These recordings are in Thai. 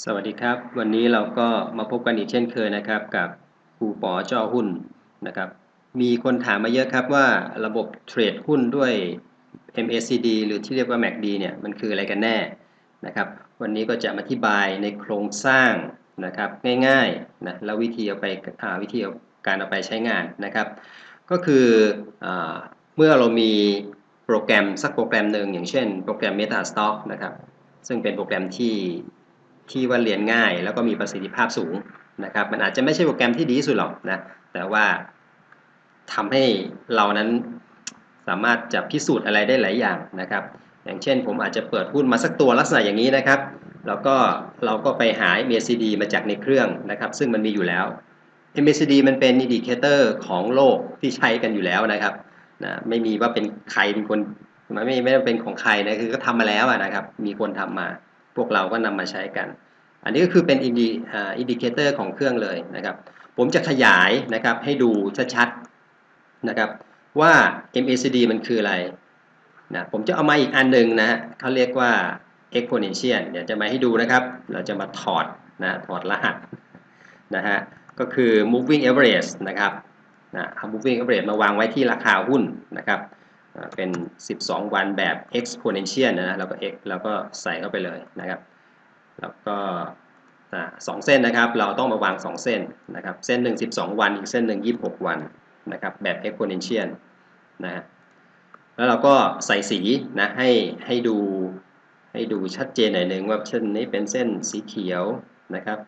สวัสดีครับ วันนี้เราก็มาพบกันอีกเช่นเคยนะครับ กับครูปอจอหุ้นนะครับ มีคนถามมาเยอะครับว่าระบบเทรดหุ้นด้วย MACD หรือที่เรียกว่า MACD เนี่ยมันคืออะไรกันแน่นะครับ วันนี้ก็จะมาอธิบายในโครงสร้างนะครับง่ายๆนะแล้ววิธีเอาไปาวิธีเอาการเอาไปใช้งานนะครับ ก็คืออเมื่อเรามีโปรแกรมสักโปรแกรมหนึ่งอย่างเช่นโปรแกรม MetaStock นะครับซึ่งเป็นโปรแกรมที่ ที่ว่าเรียนง่าย แล้วก็มีประสิทธิภาพสูงนะครับ มันอาจจะไม่ใช่โปรแกรมที่ดีที่สุดหรอกนะ แต่ว่าทำให้เรานั้นสามารถจะพิสูจน์อะไรได้หลายอย่างนะครับ อย่างเช่น ผมอาจจะเปิดหุ้นมาสักตัวลักษณะอย่างนี้นะครับ แล้วก็เราก็ไปหา MACD มาจากในเครื่องนะครับ ซึ่งมันมีอยู่แล้ว MACD มันเป็นอินดิเคเตอร์ของโลกที่ใช้กันอยู่แล้วนะครับนะไม่มีว่าเป็นใครเป็นคนไม่ไม่เป็นของใครนะคือก็ทำมาแล้วนะครับ มีคนทำมา พวกเราก็นำมาใช้กัน อันนี้ก็คือเป็นอินดิอินดิเคเตอร์ของเครื่องเลยนะครับ ผมจะขยายนะครับให้ดูชัดๆนะครับว่า MACD มันคืออะไรนะผมจะเอามาอีกอันหนึ่งนะฮะเขาเรียกว่า exponential เดี๋ยวจะมาให้ดูนะครับ เราจะมาถอดนะถอดรหัสนะฮะก็คือ moving average นะครับนะเอา moving average มาวางไว้ที่ราคาหุ้นนะครับ เป็น 12 วันแบบ exponential นะแล้วก็ x แล้วก็ใส่เข้าไปเลยนะครับ แล้วก็สองเส้นนะครับ เราต้องมาวาง 2 เส้นนะครับ เส้นหนึ่ง12 วัน อีกเส้นหนึ่ง26 วันนะครับแบบ exponential นะฮะแล้วเราก็ใส่สีนะให้ให้ดูให้ดูชัดเจนหน่อยหนึ่งว่าเส้นนี้เป็นเส้นสีเขียวนะครับ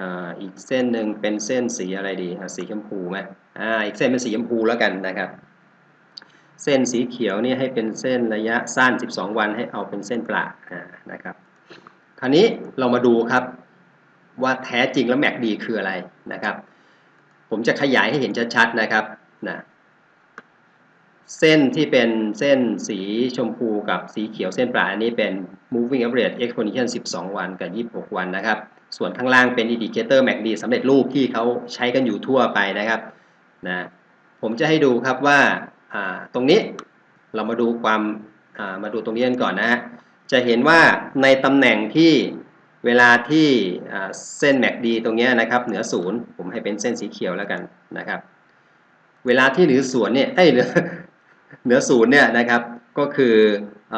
อ่าอีกเส้นหนึ่งเป็นเส้นสีอะไรดีสีชมพูไหมอ่าอีกเส้นเป็นสีชมพูแล้วกันนะครับ เส้นสีเขียวนี่ให้เป็นเส้นระยะสั้น 12 วันให้เอาเป็นเส้นประอ่านะครับ คราวนี้เรามาดูครับว่าแท้จริงแล้ว MACD คืออะไรนะครับ ผมจะขยายให้เห็นชัดๆนะครับนะเส้นที่เป็นเส้นสีชมพูกับสีเขียวเส้นประอันนี้เป็น moving average exponential 12 วันกับ 26 วันนะครับ ส่วนข้างล่างเป็น indicator MACD สำเร็จรูปที่เขาใช้กันอยู่ทั่วไปนะครับนะผมจะให้ดูครับว่า ตรงนี้เรามาดูความามาดูตรงนี้กันก่อนนะฮะจะเห็นว่าในตำแหน่งที่เวลาที่เส้น MACD ตรงเนี้ยนะครับเหนือศูนย์ผมให้เป็นเส้นสีเขียวแล้วกันนะครับเวลาที่เหนือศูนย์เนี่ยเอ้ยเหนือศูนย์เนี่ยนะครับก็คืออ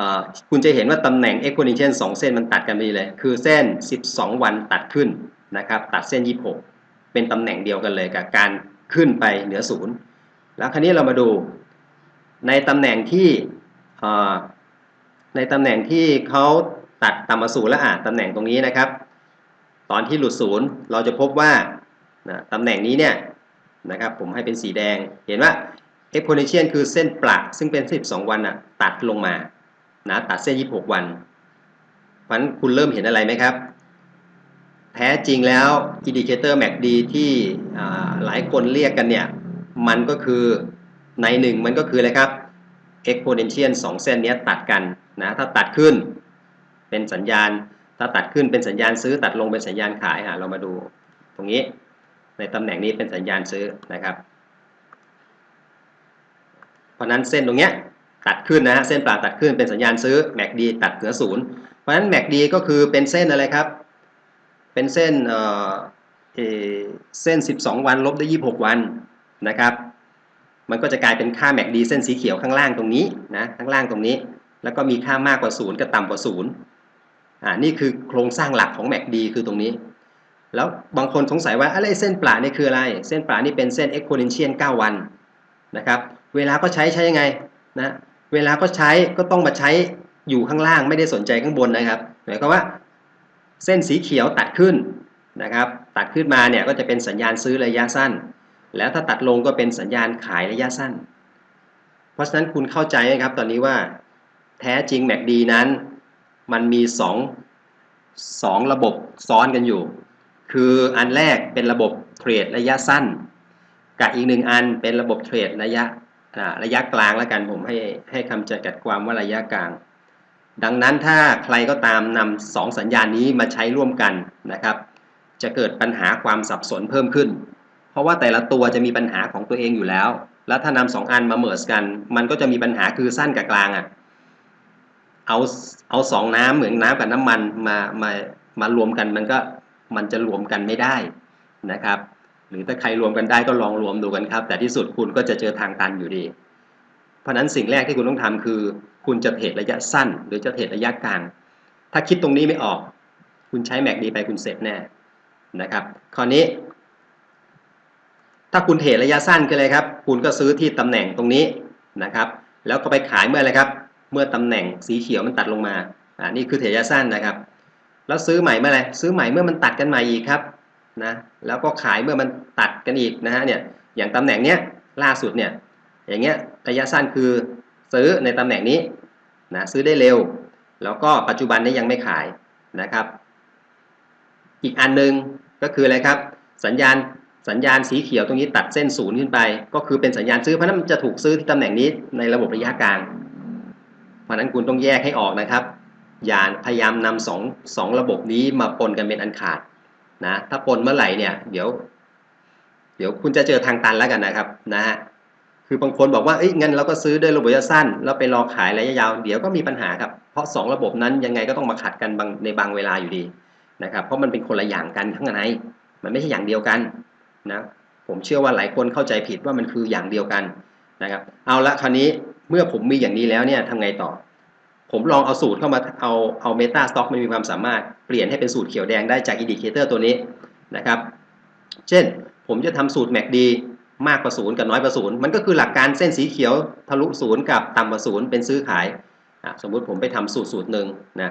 คุณจะเห็นว่าตำแหน่ง exponential 2 เส้นมันตัดกันไปเลย คือเส้น 12 วันตัดขึ้นนะครับตัดเส้น 26 เป็นตำแหน่งเดียวกันเลยกับการขึ้นไปเหนือศูนย์แล้วคราวนี้เรามาดู ในตำแหน่งที่ในตำแหน่งที่เขาตัดต่ำมาศูนย์แล้วอะตำแหน่งตรงนี้นะครับ ตอนที่หลุดศูนย์เราจะพบว่าตำแหน่งนี้เนี่ยนะครับผมให้เป็นสีแดงเห็นว่า exponential คือเส้นประซึ่งเป็น 12 วันอะตัดลงมานะตัดเส้น 26 วันเพราะนั้นคุณเริ่มเห็นอะไรไหมครับ แท้จริงแล้ว indicator MACD ที่อ่หลายคนเรียกกันเนี่ย มันก็คือ ในหนึ่งมันก็คืออะไรครับ exponential 2 เส้นนี้ตัดกันนะถ้าตัดขึ้นเป็นสัญญาณ ถ้าตัดขึ้นเป็นสัญญาณซื้อ ตัดลงเป็นสัญญาณขายอะเรามาดู ตรงนี้ในตำแหน่งนี้เป็นสัญญาณซื้อนะครับ เพราะนั้นเส้นตรงเนี้ยตัดขึ้นนะฮะเส้นปลาตัดขึ้นเป็นสัญญาณซื้อ MACD ตัดเหนือศูนย์เพราะฉะนั้น MACD ก็คือเป็นเส้นอะไรครับ เป็นเส้นเอ่อเเส้น 12 วันลบด้วย26 วันนะครับ มันก็จะกลายเป็นค่า MACD เส้นสีเขียวข้างล่างตรงนี้นะข้างล่างตรงนี้ แล้วก็มีค่ามากกว่าศูนย์กับต่ำกว่าศูนย์อ่านี่คือโครงสร้างหลักของ MACD คือตรงนี้ แล้วบางคนสงสัยว่าอะไรเส้นปลานี่คืออะไร เส้นปลานี่เป็นเส้น exponential 9 วันนะครับเวลาก็ใช้ใช้ยังไงนะเวลาก็ใช้ก็ต้องมาใช้อยู่ข้างล่างไม่ได้สนใจข้างบนนะครับหมายความว่าเส้นสีเขียวตัดขึ้นนะครับตัดขึ้นมาเนี่ยก็จะเป็นสัญญาณซื้อระยะสั้น แล้วถ้าตัดลงก็เป็นสัญญาณขายระยะสั้น เพราะฉะนั้นคุณเข้าใจไหมครับ ตอนนี้ว่าแท้จริง MACD นั้น มันมี2งสองระบบซ้อนกันอยู่ คืออันแรกเป็นระบบเทรดระยะสั้น กับอีกหนึ่งอันเป็นระบบเทรดระยะระยะกลางแล้วกันผมให้ให้คำจำกัดความว่าระยะกลาง ดังนั้นถ้าใครก็ตามนำสองสัญญาณนี้มาใช้ร่วมกันนะครับ จะเกิดปัญหาความสับสนเพิ่มขึ้น เพราะว่าแต่ละตัวจะมีปัญหาของตัวเองอยู่แล้ว แล้วถ้านำสองอันมาเมิร์สกัน มันก็จะมีปัญหาคือสั้นกับกลางอะ เอาเอาสองน้ำเหมือนน้ำกับน้ำมันมามามารวมกันมันก็มันจะรวมกันไม่ได้นะครับ หรือถ้าใครรวมกันได้ก็ลองรวมดูกันครับ แต่ที่สุดคุณก็จะเจอทางตันอยู่ดี เพราะฉะนั้นสิ่งแรกที่คุณต้องทำคือ คุณจะเทรดระยะสั้น หรือจะเทรดระยะกลาง ถ้าคิดตรงนี้ไม่ออก คุณใช้แม็กดีไปคุณเสร็จแน่นะครับ คราวนี้ ถ้าคุณเทรดระยะสั้นคืออะไรครับ คุณก็ซื้อที่ตำแหน่งตรงนี้นะครับ แล้วก็ไปขายเมื่ออะไรครับ เมื่อตำแหน่งสีเขียวมันตัดลงมาอ่านี่คือเทรดระยะสั้นนะครับ แล้วซื้อใหม่เมื่อไรซื้อใหม่เมื่อมันตัดกันใหม่อีกครับนะแล้วก็ขายเมื่อมันตัดกันอีกนะฮะเนี่ยอย่างตำแหน่งเนี้ยล่าสุดเนี่ยอย่างเงี้ยระยะสั้นคือซื้อในตำแหน่งนี้นะซื้อได้เร็ว แล้วก็ปัจจุบันนี้ยังไม่ขายนะครับ อีกอันหนึงก็คืออะไรครับ สัญญาณ สัญญาณสีเขียวตรงนี้ตัดเส้นศูนย์ขึ้นไป ก็คือเป็นสัญญาณซื้อเพราะนั้นมันจะถูกซื้อที่ตำแหน่งนี้ในระบบระยะกลาง เพราะนั้นคุณต้องแยกให้ออกนะครับ อย่าพยายามนำสองสองระบบนี้มาปนกันเป็นอันขาดนะถ้าปนเมื่อไหร่เนี่ยเดี๋ยว เดี๋ยวคุณจะเจอทางตันแล้วกันนะครับนะฮะคือบางคนบอกว่าเอ้ยงั้นเราก็ซื้อด้วยระบบระยะสั้นแล้วไปรอขายระยะยาวเดี๋ยวก็มีปัญหาครับเพราะ 2 ระบบนั้นยังไงก็ต้องมาขัดกันบางในบางเวลาอยู่ดีนะครับเพราะมันเป็นคนละอย่างกันข้างในมันไม่ใช่อย่างเดียวกัน นะผมเชื่อว่าหลายคนเข้าใจผิดว่ามันคืออย่างเดียวกันนะครับเอาละคราวนี้เมื่อผมมีอย่างนี้แล้วเนี่ยทำไงต่อ ผมลองเอาสูตรเข้ามาเอาเอาเมตาสต็อกมันมีความสามารถเปลี่ยนให้เป็นสูตรเขียวแดงได้จากอินดิเคเตอร์ตัวนี้นะครับ เช่นผมจะทำสูตร MACD มากกว่าศูนย์กับน้อยกว่าศูนย์มันก็คือหลักการเส้นสีเขียวทะลุศูนย์กับต่ำกว่าศูนย์เป็นซื้อขาย สมมุติผมไปทำสูตรสูตรหนึ่งนะ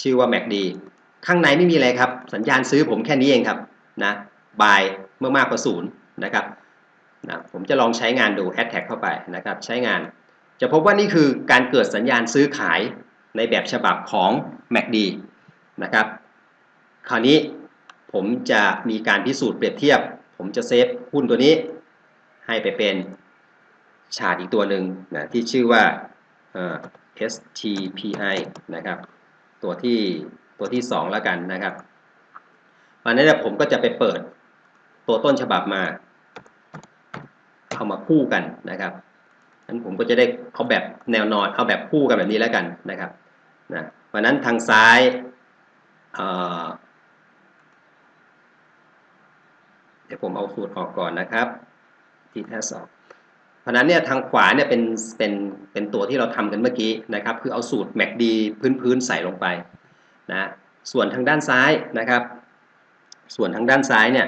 ชื่อว่า MACD ข้างในไม่มีอะไรครับ สัญญาณซื้อผมแค่นี้เองครับนะ บายเมื่อมากกว่าศูนย์นะครับนะผมจะลองใช้งานดู Add Tag เข้าไปนะครับ ใช้งาน จะพบว่านี่คือการเกิดสัญญาณซื้อขายในแบบฉบับของ MACD นะครับ คราวนี้ผมจะมีการพิสูจน์เปรียบเทียบ ผมจะเซฟหุ้นตัวนี้ ให้ไปเป็นชาร์ตอีกตัวหนึ่งนะที่ชื่อว่า STPI นะครับ ตัวที่ตัวที่ 2 แล้วกันนะครับวันนี้ผมก็จะไปเปิด ตัวต้นฉบับมาเอามาคู่กันนะครับนั้นผมก็จะได้เอาแบบแนวนอนเอาแบบคู่กันแบบนี้แล้วกันนะครับนะวันนั้นทางซ้ายเอ่อเดี๋ยวผมเอาสูตรออกก่อนนะครับ ที่แท้สอบเพราะนั้นเนี่ยทางขวาเนี่ยเป็นเป็นเป็นตัวที่เราทำกันเมื่อกี้นะครับ คือเอาสูตร MACD พื้นพื้นใส่ลงไปนะส่วนทางด้านซ้ายนะครับ ส่วนทางด้านซ้ายเนี่ย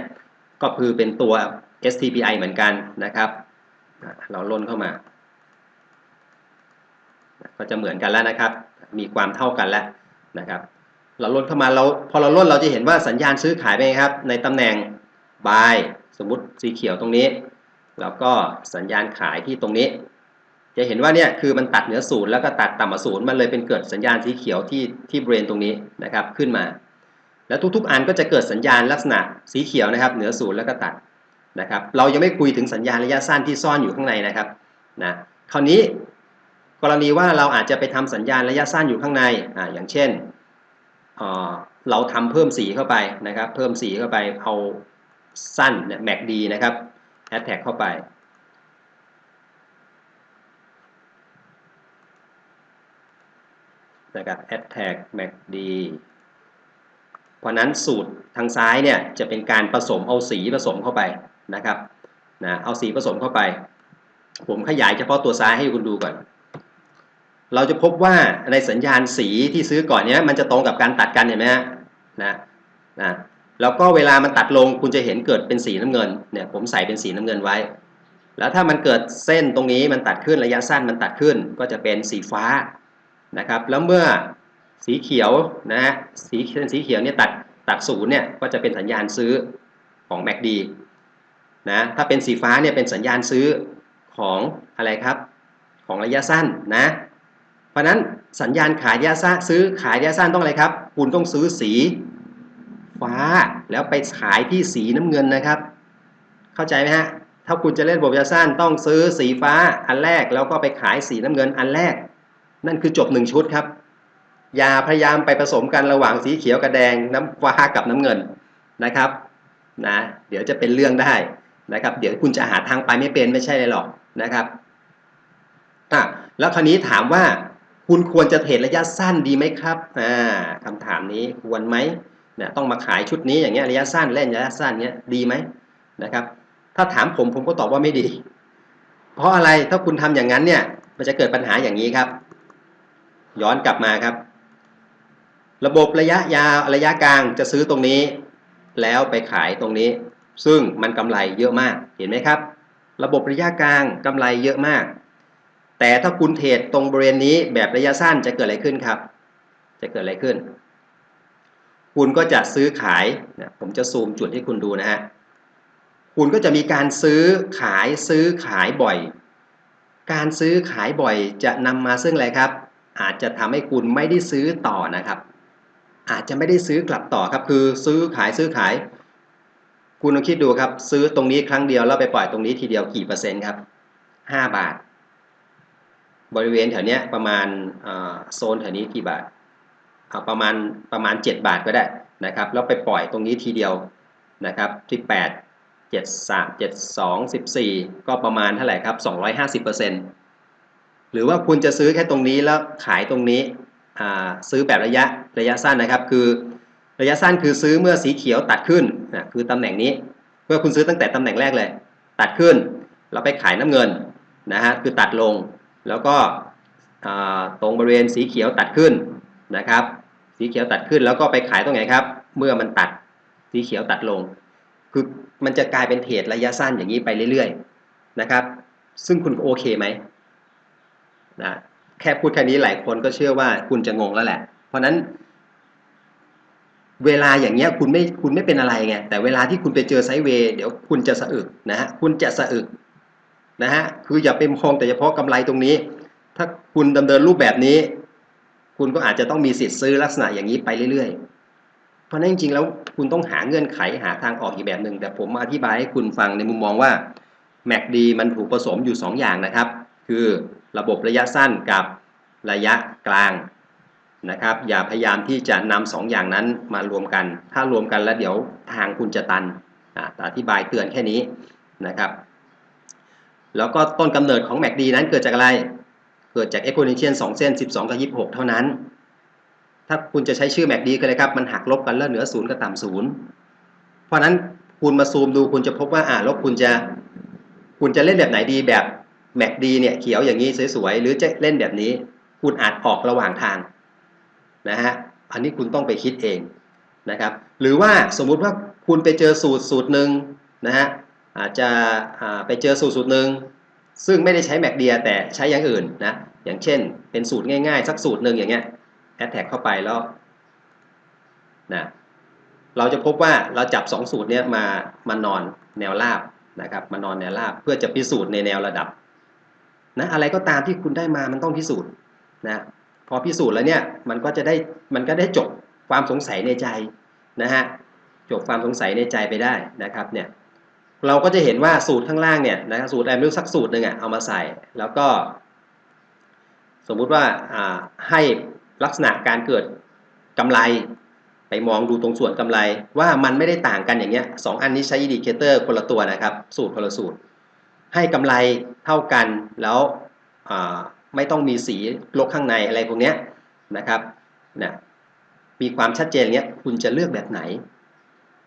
ก็คือเป็นตัว STPI เหมือนกันนะครับ เราล่นเข้ามา ก็จะเหมือนกันแล้วนะครับ มีความเท่ากันแล้วนะครับ เราล่นเข้ามาเราพอเราล่นเราจะเห็นว่าสัญญาณซื้อขายไปครับ ในตำแหน่ง buy สมมติสีเขียวตรงนี้ แล้วก็สัญญาณขายที่ตรงนี้ จะเห็นว่าเนี่ยคือมันตัดเหนือศูนย์แล้วก็ตัดต่ำกว่าศูนย์มันเลยเป็นเกิดสัญญาณสีเขียวที่ที่บริเวณตรงนี้นะครับขึ้นมา แล้วทุกๆ อันก็จะเกิดสัญญาณลักษณะสีเขียวนะครับ เหนือศูนย์แล้วก็ตัดนะครับ เรายังไม่คุยถึงสัญญาณระยะสั้นที่ซ่อนอยู่ข้างในนะครับนะคราวนี้กรณีว่าเราอาจจะไปทำสัญญาณระยะสั้นอยู่ข้างในอ่าอย่างเช่นเเราทำเพิ่มสีเข้าไปนะครับ เพิ่มสีเข้าไปเอาสั้นเนี่ย MACD นะครับแฮชแท็กเข้าไปนะครับ add tag MACD เพราะนั้นสูตรทางซ้ายเนี่ยจะเป็นการผสมเอาสีผสมเข้าไปนะครับนะเอาสีผสมเข้าไป ผมขยายเฉพาะตัวซ้ายให้คุณดูก่อน เราจะพบว่าในสัญญาณสีที่ซื้อก่อนเนี้ยมันจะตรงกับการตัดกันเห็นไหมฮะนะนะแล้วก็เวลามันตัดลงคุณจะเห็นเกิดเป็นสีน้ำเงินเนี่ยผมใส่เป็นสีน้ำเงินไว้ แล้วถ้ามันเกิดเส้นตรงนี้มันตัดขึ้นระยะสั้นมันตัดขึ้นก็จะเป็นสีฟ้านะครับ แล้วเมื่อ สีเขียวนะฮะสีเส้นสีเขียวเนี่ยตัดตัดศูนย์เนี่ยก็จะเป็นสัญญาณซื้อของ MACD นะถ้าเป็นสีฟ้าเนี่ยเป็นสัญญาณซื้อของอะไรครับของระยะสั้นนะเพราะนั้นสัญญาณขายระยะสั้นซื้อขายระยะสั้นต้องอะไรครับ คุณต้องซื้อสีฟ้าแล้วไปขายที่สีน้ำเงินนะครับ เข้าใจไหมฮะถ้าคุณจะเล่นบบระยะสั้นต้องซื้อสีฟ้าอันแรกแล้วก็ไปขายสีน้ำเงินอันแรก นั่นคือจบหนึ่งชุดครับ อย่าพยายามไปผสมกันระหว่างสีเขียวกับแดงน้ำฟ้ากับน้ำเงินนะครับนะเดี๋ยวจะเป็นเรื่องได้นะครับ เดี๋ยวคุณจะหาทางไปไม่เป็นไม่ใช่เลยหรอกนะครับอะแล้วคราวนี้ถามว่าคุณควรจะเทรดระยะสั้นดีไหมครับอ่าคำถามนี้ควรไหมเนี่ยต้องมาขายชุดนี้อย่างเงี้ยระยะสั้นเล่นระยะสั้นเนี้ยดีไหมนะครับ ถ้าถามผมผมก็ตอบว่าไม่ดี เพราะอะไรถ้าคุณทำอย่างนั้นเนี่ยมันจะเกิดปัญหาอย่างนี้ครับ ย้อนกลับมาครับ ระบบระยะยาวระยะกลางจะซื้อตรงนี้ แล้วไปขายตรงนี้ ซึ่งมันกำไรเยอะมากเห็นไหมครับ ระบบระยะกลางกำไรเยอะมาก แต่ถ้าคุณเทรดตรงบริเวณนี้แบบระยะสั้นจะเกิดอะไรขึ้นครับ จะเกิดอะไรขึ้น คุณก็จะซื้อขายนะผมจะซูมจุดให้คุณดูนะฮะคุณก็จะมีการซื้อขายซื้อขายบ่อย การซื้อขายบ่อยจะนำมาซึ่งอะไรครับ อาจจะทำให้คุณไม่ได้ซื้อต่อนะครับ อาจจะไม่ได้ซื้อกลับต่อครับคือซื้อขายซื้อขาย คุณลองคิดดูครับ ซื้อตรงนี้ครั้งเดียวแล้วไปปล่อยตรงนี้ทีเดียวกี่เปอร์เซ็นต์ครับห้าบาท บริเวณแถวเนี้ยประมาณโซนแถวนี้กี่บาทเอาประมาณประมาณ 7 บาทก็ได้นะครับ แล้วไปปล่อยตรงนี้ทีเดียวนะครับที่ 8 7 3 7 2 14 ก็ประมาณเท่าไหร่ครับ 250%หรือว่าคุณจะซื้อแค่ตรงนี้แล้วขายตรงนี้ ซื้อแบบระยะระยะสั้นนะครับ คือระยะสั้นคือซื้อเมื่อสีเขียวตัดขึ้นนะคือตำแหน่งนี้เมื่อคุณซื้อตั้งแต่ตำแหน่งแรกเลย ตัดขึ้นแล้วไปขายน้ำเงินนะฮะคือตัดลงแล้วก็ตรงบริเวณสีเขียวตัดขึ้นนะครับ สีเขียวตัดขึ้นแล้วก็ไปขายตรงไหนครับ เมื่อมันตัดสีเขียวตัดลง คือมันจะกลายเป็นเทรดระยะสั้นอย่างนี้ไปเรื่อยๆนะครับ ซึ่งคุณโอเคไหมนะ แค่พูดแค่นี้หลายคนก็เชื่อว่าคุณจะงงแล้วแหละ เพราะนั้น เวลาอย่างเงี้ยคุณไม่คุณไม่เป็นอะไรไงแต่เวลาที่คุณไปเจอไซเวย์เดี๋ยวคุณจะสะอึกนะฮะคุณจะสะอึกนะฮะคืออย่าไปมองแต่เฉพาะกำไรตรงนี้ ถ้าคุณดำเนินรูปแบบนี้ คุณก็อาจจะต้องมีสิทธิ์ซื้อลักษณะอย่างนี้ไปเรื่อยๆ เพราะนั้นจริงๆแล้วคุณต้องหาเงื่อนไขหาทางออกอีกแบบหนึ่งแต่ผมมาอธิบายให้คุณฟังในมุมมองว่า MACD มันถูกผสมอยู่2อย่างนะครับ คือ ระบบระยะสั้นกับระยะกลางนะครับ อย่าพยายามที่จะนำสองอย่างนั้นมารวมกัน ถ้ารวมกันแล้วเดี๋ยวทางคุณจะตันอธิบายเตือนแค่นี้นะครับ แล้วก็ต้นกำเนิดของ MACD นั้นเกิดจากอะไร เกิดจาก exponential 2 เส้น 12 กับ 26 เท่านั้น ถ้าคุณจะใช้ชื่อ MACD ก็เลยครับ มันหักลบกันแล้วเหนือศูนย์กับต่ำศูนย์เพราะนั้นคุณมาซูมดูคุณจะพบว่าอ่าแล้วคุณจะ คุณจะเล่นแบบไหนดีแบบ MACD เนี่ยเขียวอย่างนี้สวยๆหรือจะเล่นแบบนี้ คุณอาจออกระหว่างทางนะฮะอันนี้คุณต้องไปคิดเองนะครับหรือว่าสมมุติว่าคุณไปเจอสูตรสูตรหนึ่งนะฮะอาจจะไปเจอสูตรสูตรหนึ่งซึ่งไม่ได้ใช้แมกเดียแต่ใช้อย่างอื่นนะอย่างเช่น เป็นสูตรง่ายๆ สักสูตรหนึ่งอย่างเงี้ยแอดแท็กเข้าไปแล้วนะเราจะพบว่าเราจับ 2 สูตรเนี้ยมามานอนแนวราบนะครับมานอนแนวราบเพื่อจะพิสูจน์ในแนวระดับ นะอะไรก็ตามที่คุณได้มามันต้องพิสูจน์นะพอพิสูจน์แล้วเนี่ยมันก็จะได้มันก็ได้จบความสงสัยในใจนะฮะจบความสงสัยในใจไปได้นะครับเนี่ยเราก็จะเห็นว่าสูตรข้างล่างเนี่ยนะครับสูตรแอมเสักสูตรหนึ่งอะเอามาใส่ แล้วก็ สมมุติว่าให้ลักษณะการเกิดกำไร ไปมองดูตรงส่วนกำไร ว่ามันไม่ได้ต่างกันอย่างเงี้ยสองอันนี้ใช้อินดิเคเตอร์คนละตัวนะครับ สูตรคนละสูตร ให้กำไรเท่ากันแล้วไม่ต้องมีสีลกข้างในอะไรพวกนี้นะครับนะมีความชัดเจนเนี้ยคุณจะเลือกแบบไหน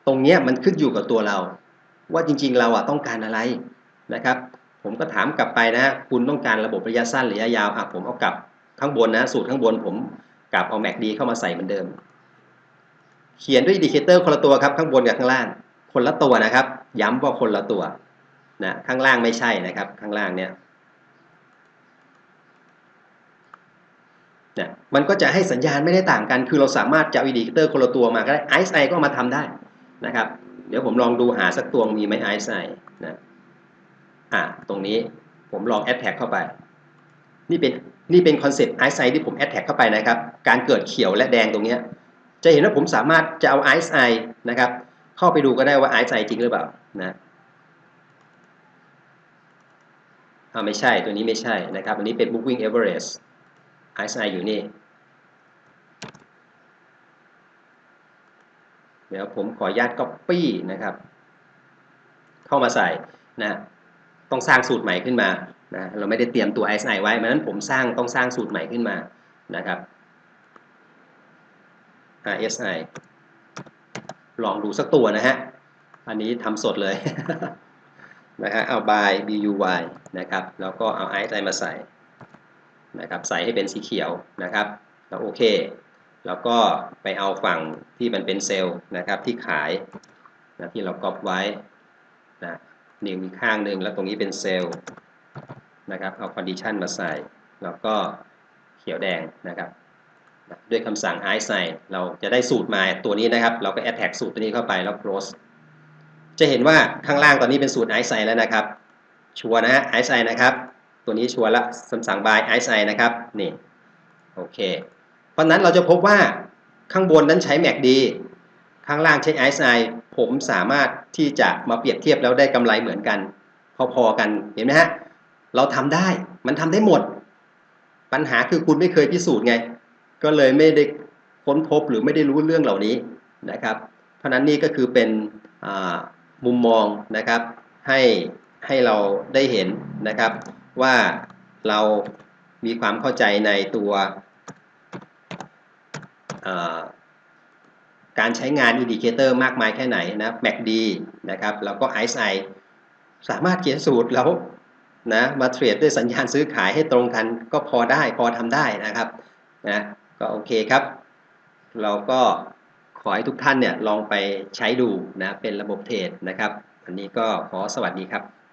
ตรงเนี้ยมันขึ้นอยู่กับตัวเรา ว่าจริงๆเราอะต้องการอะไรนะครับ ผมก็ถามกลับไปนะคุณต้องการระบบระยะสั้นหรือระยะยาวอะผมเอากลับข้างบนนะ สูตรข้างบนผมกลับเอา MACD เข้ามาใส่เหมือนเดิม เขียนด้วยอินดิเคเตอร์คนละตัวครับข้างบนกับข้างล่าง คนละตัวนะครับ ย้ำว่าคนละตัว นะข้างล่างไม่ใช่นะครับ ข้างล่างเนี่ยนี่ยมันก็จะให้สัญญาณไม่ได้ต่างกัน คือเราสามารถจะอินดิเคเตอร์คนละตัวมาก็ได้ไอซ์ไอก็มาทำได้นะครับ เดี๋ยวผมลองดูหาสักตัวมีไหมไอซ์ไอนะอ่าตรงนี้ผมลองแอดแท็กเข้าไป นี่เป็นนี่เป็นคอนเซ็ปต์ไอซ์ไอที่ผมแอดแท็กเข้าไปนะครับ การเกิดเขียวและแดงตรงนี้ จะเห็นว่าผมสามารถจะเอาไอซ์ไอนะครับ เข้าไปดูก็ได้ว่าไอซ์ไอจริงหรือเปล่านะ อ่าไม่ใช่ตัวนี้ไม่ใช่นะครับ อันนี้เป็น moving average RSI อยู่นี่ เดี๋ยวผมขออนุญาต Copy นะครับ เข้ามาใส่นะต้องสร้างสูตรใหม่ขึ้นมานะเราไม่ได้เตรียมตัว RSI ไว้เพราะนั้นผมสร้างต้องสร้างสูตรใหม่ขึ้นมานะครับ RSI ลองดูสักตัวนะฮะ อันนี้ทำสดเลย นะฮะเอา by BUY นะครับแล้วก็เอา RSI มาใส่นะครับใส่ให้เป็นสีเขียวนะครับแล้วโอเค แล้วก็ไปเอาฝั่งที่มันเป็นเซลล์นะครับที่ขายนะที่เราก๊อปไว้นะนิ้วอีข้างหนึ่งแล้วตรงนี้เป็นเซลล์นะครับเอา condition มาใส่ แล้วก็เขียวแดงนะครับด้วยคำสั่ง i s i g n เราจะได้สูตรมาตัวนี้นะครับ เราก็ attack สูตรตัวนี้เข้าไปแล้ว close จะเห็นว่าข้างล่างตอนนี้เป็นสูตร i s i g n แล้วนะครับ ชัวนะฮะ i s i g n นะครับ ตัวนี้ชัวละคำสั่ง by i s i g n นะครับนี่โอเค เพราะนั้นเราจะพบว่าข้างบนนั้นใช้ MACD ข้างล่างใช้ i s i g n ผมสามารถที่จะมาเปรียบเทียบแล้วได้กำไรเหมือนกัน พอๆกันเห็นไหมฮะเราทำได้มันทำได้หมด ปัญหาคือคุณไม่เคยพิสูจน์ไง ก็เลยไม่ได้ค้นพบหรือไม่ได้รู้เรื่องเหล่านี้นะครับ เพราะนั้นนี่ก็คือเป็น มุมมองนะครับ ให้ให้เราได้เห็นนะครับ ว่าเรามีความเข้าใจในตัวการใช้งานอินดิเคเตอร์มากมายแค่ไหนนะ MACD นะครับแล้วก็ RSI สามารถเขียนสูตรแล้วนะมาเทรดด้วยสัญญาณซื้อขายให้ตรงกันก็พอได้พอทำได้นะครับนะก็โอเคครับ เราก็ ขอให้ทุกท่านเนี่ยลองไปใช้ดูนะเป็นระบบเทรดนะครับอันนี้ก็ขอสวัสดีครับ